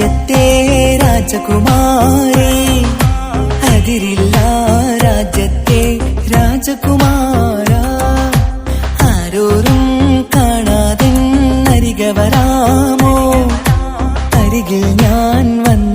രാജ്യത്തെ രാജകുമാരി. അതിരില്ല രാജ്യത്തെ രാജകുമാര. ആരോരും കാണാതെ അരികെ വരാമോ? അരികിൽ ഞാൻ വന്നാൽ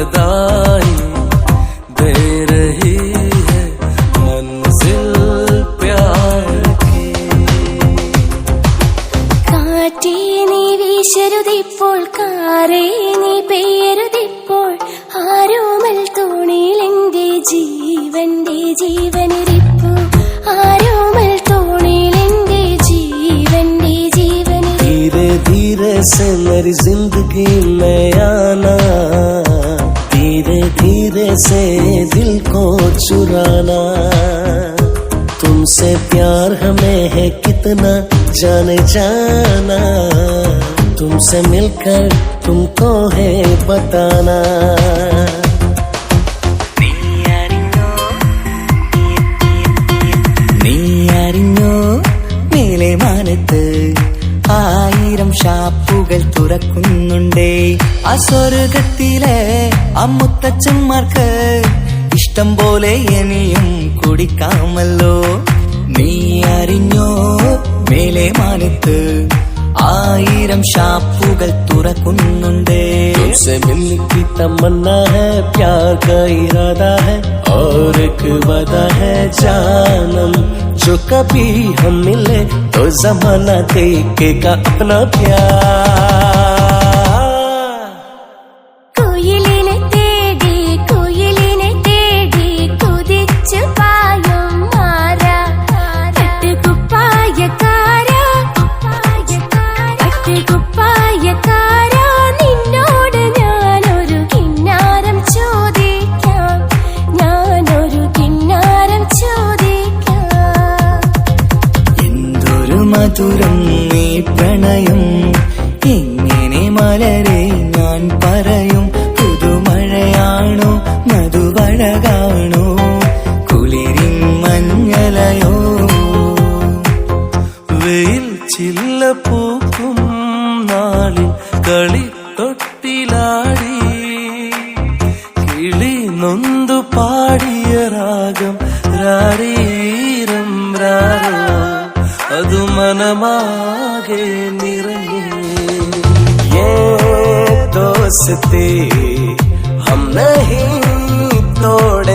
सुन सदाई दे रही है मंजिल प्यार की കാറ്റേ നീ വീശരുതിപ്പോൾ കാറേ നീ പെയ്യരുതിപ്പോൾ ആരോമൽ തോണിയിൽ എന്റെ ജീവന്റെ ജീവനിരിപ്പു ആരോമൽ തോണിയിൽ എന്റെ ജീവന്റെ ജീവനിരിപ്പു धीरे धीरे से मेरी जिंदगी में आना धीरे धीरे से दिल को चुराना। तुमसे प्यार हमें है कितना जाने जाना। तुमसे मिलकर तुमको है बताना। തുറക്കുന്നുണ്ടേ ആ സ്വർഗത്തിലെ അമ്മുത്തച്ഛന്മാർക്ക് ഇഷ്ടം പോലെ ഇനിയും കുടിക്കാമല്ലോ നീ അറിഞ്ഞോ മേലെ മാനത്ത് ആയിരം ഷാപ്പുകൾ തുറക്കുന്നുണ്ടേ तुमसे मिलने की तमन्ना है प्यार का इरादा है और एक वादा है जानम जो कभी हम मिले तो जमाना देखेगा अपना प्यार മലരെ ഞാൻ പറയും പുതുമഴയാണോ മധുവഴകാണോ കുളിരിൻ മഞ്ഞലയോ? വെയിൽ ചില്ല പൂക്കും നാളിൽ കളി തൊട്ടിലാടി കിളി നൊന്തു പാടിയ രാഗം രാരീരം രാരോ അതു മനമാകെ നിറഞ്ഞേ दोस्ती हम नहीं तोड़।